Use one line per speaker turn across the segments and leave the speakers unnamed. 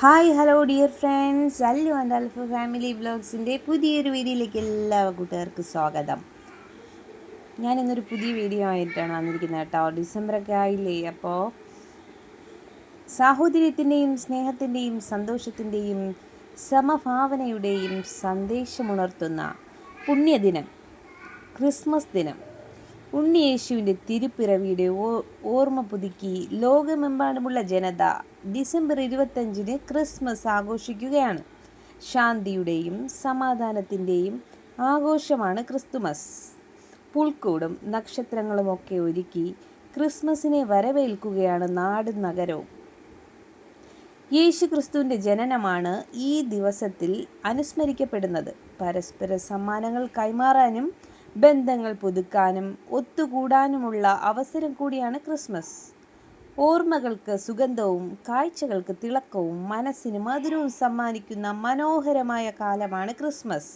Hi hello dear friends Allu and Alfa family വ്ലോഗ്സിന്റെ പുതിയൊരു വീഡിയോയിലേക്ക് എല്ലാ കൂട്ടുകാർക്കും സ്വാഗതം. ഞാൻ ഇന്നൊരു പുതിയ വീഡിയോ ആയിട്ടാണ് വന്നിരിക്കുന്നത് കേട്ടോ. ഡിസംബറൊക്കെ ആയില്ലേ? അപ്പോൾ സാഹോദര്യത്തിന്റെയും സ്നേഹത്തിന്റെയും സന്തോഷത്തിന്റെയും സമഭാവനയുടെയും സന്ദേശമുണർത്തുന്ന പുണ്യദിനം ക്രിസ്മസ് ദിനം. ഉണ്ണിയേശുവിന്റെ തിരുപ്പിറവിയുടെ ഓർമ്മ പുതുക്കി ലോകമെമ്പാടുമുള്ള ജനത ഡിസംബർ ഇരുപത്തഞ്ചിന് ക്രിസ്മസ് ആഘോഷിക്കുകയാണ്. ശാന്തിയുടെയും സമാധാനത്തിന്റെയും ആഘോഷമാണ് ക്രിസ്തുമസ്. പുൽക്കൂടും നക്ഷത്രങ്ങളുമൊക്കെ ഒരുക്കി ക്രിസ്മസിനെ വരവേൽക്കുകയാണ് നാടും നഗരവും. യേശു ക്രിസ്തുവിന്റെ ജനനമാണ് ഈ ദിവസത്തിൽ അനുസ്മരിക്കപ്പെടുന്നത്. പരസ്പര സമ്മാനങ്ങൾ കൈമാറാനും ബന്ധങ്ങൾ പുതുക്കാനും ഒത്തുകൂടാനുമുള്ള അവസരം കൂടിയാണ് ക്രിസ്മസ്. ഓർമ്മകൾക്ക് സുഗന്ധവും കാഴ്ചകൾക്ക് തിളക്കവും മനസ്സിന് മധുരവും സമ്മാനിക്കുന്ന മനോഹരമായ കാലമാണ് ക്രിസ്മസ്.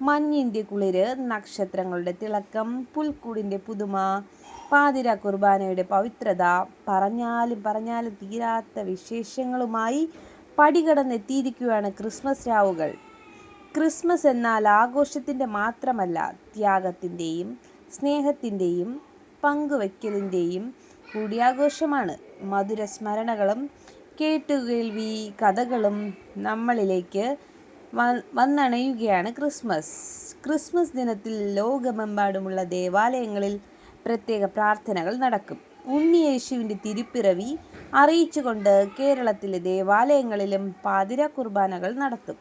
മഞ്ഞിന്റെ കുളിര് നക്ഷത്രങ്ങളുടെ തിളക്കം പുൽക്കൂടിന്റെ പുതുമ പാതിര കുർബാനയുടെ പവിത്രത പറഞ്ഞാലും പറഞ്ഞാലും തീരാത്ത വിശേഷങ്ങളുമായി പടികടന്നെത്തിയിരിക്കുകയാണ് ക്രിസ്മസ് രാവുകൾ. ക്രിസ്മസ് എന്നാൽ ആഘോഷത്തിന്റെ മാത്രമല്ല ത്യാഗത്തിന്റെയും സ്നേഹത്തിന്റെയും പങ്കുവയ്ക്കലിന്റെയും കൂടിയാഘോഷമാണ്. മധുര സ്മരണകളും കേട്ടുകേൾവി കഥകളും നമ്മളിലേക്ക് വന്നണയുകയാണ് ക്രിസ്മസ്. ക്രിസ്മസ് ദിനത്തിൽ ലോകമെമ്പാടുമുള്ള ദേവാലയങ്ങളിൽ പ്രത്യേക പ്രാർത്ഥനകൾ നടക്കും. ഉണ്ണിയേശുവിന്റെ തിരുപ്പിറവി അറിയിച്ചുകൊണ്ട് കേരളത്തിലെ ദേവാലയങ്ങളിലും പാതിര കുർബാനകൾ നടത്തും.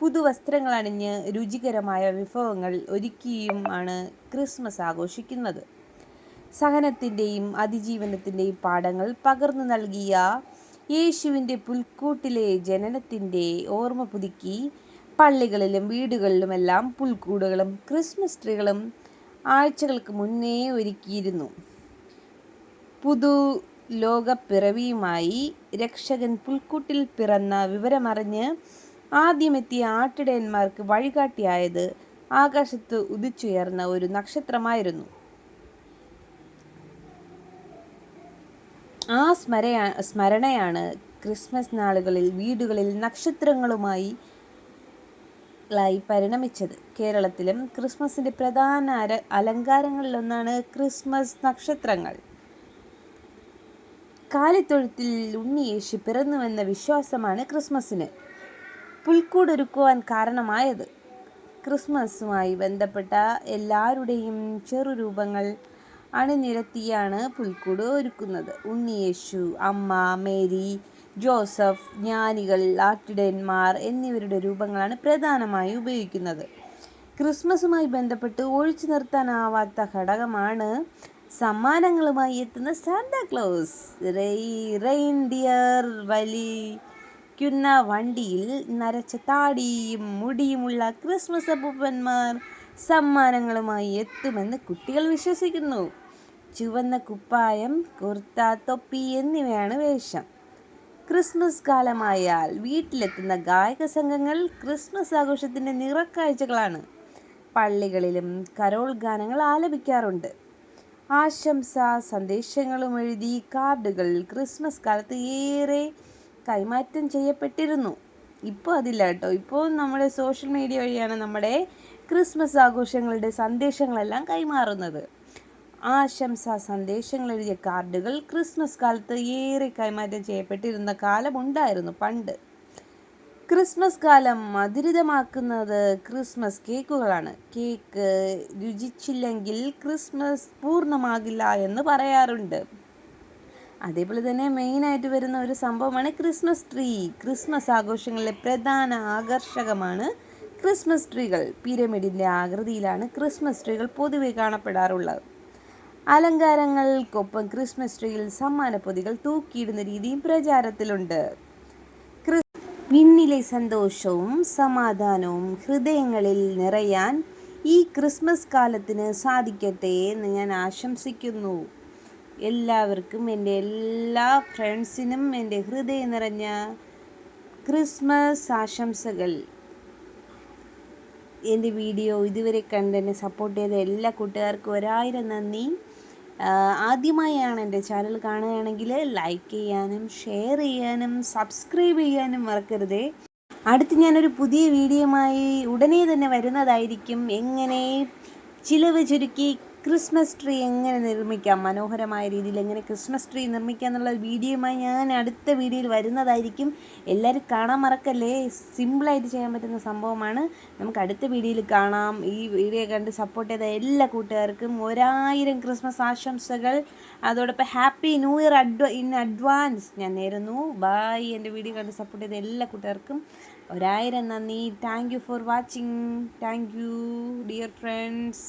പുതുവസ്ത്രങ്ങൾ അണിഞ്ഞ് രുചികരമായ വിഭവങ്ങൾ ഒരുക്കിയുമാണ് ക്രിസ്മസ് ആഘോഷിക്കുന്നത്. സഹനത്തിന്റെയും അതിജീവനത്തിന്റെയും പാഠങ്ങൾ പകർന്നു നൽകിയ യേശുവിന്റെ പുൽക്കൂട്ടിലെ ജനനത്തിന്റെ ഓർമ്മ പുതുക്കി പള്ളികളിലും വീടുകളിലുമെല്ലാം പുൽക്കൂടുകളും ക്രിസ്മസ് ട്രീകളും ആഴ്ചകൾക്ക് മുന്നേ ഒരുക്കിയിരുന്നു. പുതു ലോകപ്പിറവിയുമായി രക്ഷകൻ പുൽക്കൂട്ടിൽ പിറന്ന വിവരമറിഞ്ഞ് ആദ്യമെത്തിയ ആട്ടിടയന്മാർക്ക് വഴികാട്ടിയായത് ആകാശത്ത് ഉദിച്ചുയർന്ന ഒരു നക്ഷത്രമായിരുന്നു. ആ സ്മരയാ സ്മരണയാണ് ക്രിസ്മസ് നാളുകളിൽ വീടുകളിൽ നക്ഷത്രങ്ങളുമായി ായി പരിണമിച്ചത്. കേരളത്തിലും ക്രിസ്മസിന്റെ പ്രധാന അലങ്കാരങ്ങളിലൊന്നാണ് ക്രിസ്മസ് നക്ഷത്രങ്ങൾ. കാലിത്തൊഴുത്തിൽ ഉണ്ണിയേശു പിറന്നുവെന്ന വിശ്വാസമാണ് ക്രിസ്മസിന് പുൽക്കൂടൊരുക്കുവാൻ കാരണമായത്. ക്രിസ്മസുമായി ബന്ധപ്പെട്ട എല്ലാവരുടെയും ചെറുരൂപങ്ങൾ അണിനിരത്തിയാണ് പുൽക്കൂട് ഒരുക്കുന്നത്. ഉണ്ണിയേശു അമ്മ മേരി ജോസഫ് ജ്ഞാനികൾ ആട്ടിടയന്മാർ എന്നിവരുടെ രൂപങ്ങളാണ് പ്രധാനമായി ഉപയോഗിക്കുന്നത്. ക്രിസ്മസുമായി ബന്ധപ്പെട്ട് ഒഴിച്ചു നിർത്താനാവാത്ത ഘടകമാണ് സമ്മാനങ്ങളുമായി എത്തുന്ന സാന്താക്ലോസ് റെയിൻഡിയർ വലി ക്കുന്ന വണ്ടിയിൽ നരച്ച താടിയും മുടിയുമുള്ള ക്രിസ്മസ് അപ്പൂപ്പന്മാർ സമ്മാനങ്ങളുമായി എത്തുമെന്ന് കുട്ടികൾ വിശ്വസിക്കുന്നു. ചുവന്ന കുപ്പായം കുർത്ത തൊപ്പി എന്നിവയാണ് വേഷം. ക്രിസ്മസ് കാലമായാൽ വീട്ടിലെത്തുന്ന ഗായക സംഘങ്ങൾ ക്രിസ്മസ് ആഘോഷത്തിന്റെ നിറക്കാഴ്ചകളാണ്. പള്ളികളിലും കരോൾ ഗാനങ്ങൾ ആലപിക്കാറുണ്ട്. ആശംസ സന്ദേശങ്ങളും എഴുതി കാർഡുകൾ ക്രിസ്മസ് കാലത്ത് ഏറെ കൈമാറ്റം ചെയ്യപ്പെട്ടിരുന്നു. ഇപ്പോൾ അതില്ല കേട്ടോ. ഇപ്പോൾ നമ്മുടെ സോഷ്യൽ മീഡിയ വഴിയാണ് നമ്മുടെ ക്രിസ്മസ് ആഘോഷങ്ങളുടെ സന്ദേശങ്ങളെല്ലാം കൈമാറുന്നത്. ആശംസ സന്ദേശങ്ങൾ എഴുതിയ കാർഡുകൾ ക്രിസ്മസ് കാലത്ത് ഏറെ കൈമാറ്റം ചെയ്യപ്പെട്ടിരുന്ന കാലമുണ്ടായിരുന്നു പണ്ട്. ക്രിസ്മസ് കാലം മധുരിതമാക്കുന്നത് ക്രിസ്മസ് കേക്കുകളാണ്. കേക്ക് രുചിച്ചില്ലെങ്കിൽ ക്രിസ്മസ് പൂർണമാകില്ല എന്ന് പറയാറുണ്ട്. അതേപോലെ തന്നെ മെയിനായിട്ട് വരുന്ന ഒരു സംഭവമാണ് ക്രിസ്മസ് ട്രീ. ക്രിസ്മസ് ആഘോഷങ്ങളിലെ പ്രധാന ആകർഷകമാണ് ക്രിസ്മസ് ട്രീകൾ. പിരമിഡിന്റെ ആകൃതിയിലാണ് ക്രിസ്മസ് ട്രീകൾ പൊതുവെ കാണപ്പെടാറുള്ളത്. അലങ്കാരങ്ങൾക്കൊപ്പം ക്രിസ്മസ് ട്രീയിൽ സമ്മാനപ്പൊതികൾ തൂക്കിയിടുന്ന രീതിയും പ്രചാരത്തിലുണ്ട്. വിണ്ണിലെ സന്തോഷവും സമാധാനവും ഹൃദയങ്ങളിൽ നിറയാൻ ഈ ക്രിസ്മസ് കാലത്തിന് സാധിക്കട്ടെ എന്ന് ഞാൻ ആശംസിക്കുന്നു. എല്ലാവർക്കും എന്റെ എല്ലാ ഫ്രണ്ട്സിനും എന്റെ ഹൃദയം നിറഞ്ഞ ക്രിസ്മസ് ആശംസകൾ. എന്റെ വീഡിയോ ഇതുവരെ കണ്ട് എന്നെ സപ്പോർട്ട് ചെയ്ത എല്ലാ കൂട്ടുകാർക്കും ഒരായിരം നന്ദി. ആദ്യമായാണ് എന്റെ ചാനൽ കാണുകയാണെങ്കിൽ ലൈക്ക് ചെയ്യാനും ഷെയർ ചെയ്യാനും സബ്സ്ക്രൈബ് ചെയ്യാനും മറക്കരുതേ. അടുത്ത് ഞാനൊരു പുതിയ വീഡിയോയുമായി ഉടനെ തന്നെ വരുന്നതായിരിക്കും. എങ്ങനെ? ചിലവ് ചുരുക്കി ക്രിസ്മസ് ട്രീ എങ്ങനെ നിർമ്മിക്കാം? മനോഹരമായ രീതിയിൽ എങ്ങനെ ക്രിസ്മസ് ട്രീ നിർമ്മിക്കാം എന്നുള്ള വീഡിയോയുമായി ഞാൻ അടുത്ത വീഡിയോയിൽ വരുന്നതായിരിക്കും. എല്ലാവരും കാണാൻ മറക്കല്ലേ? സിമ്പിളായിട്ട് ചെയ്യാൻ പറ്റുന്ന സംഭവമാണ്. നമുക്ക് അടുത്ത വീഡിയോയിൽ കാണാം. ഈ വീഡിയോ കണ്ട് സപ്പോർട്ട് ചെയ്ത എല്ലാ കൂട്ടുകാർക്കും ഒരായിരം ക്രിസ്മസ് ആശംസകൾ. അതോടൊപ്പം happy new year adv in advance ഞാൻ നേരുന്നു. ബായ് എന്റെ വീഡിയോ കണ്ട് സപ്പോർട്ട് ചെയ്ത എല്ലാ കൂട്ടുകാർക്കും ഒരായിരം നന്ദി. Thank you for watching thank you dear friends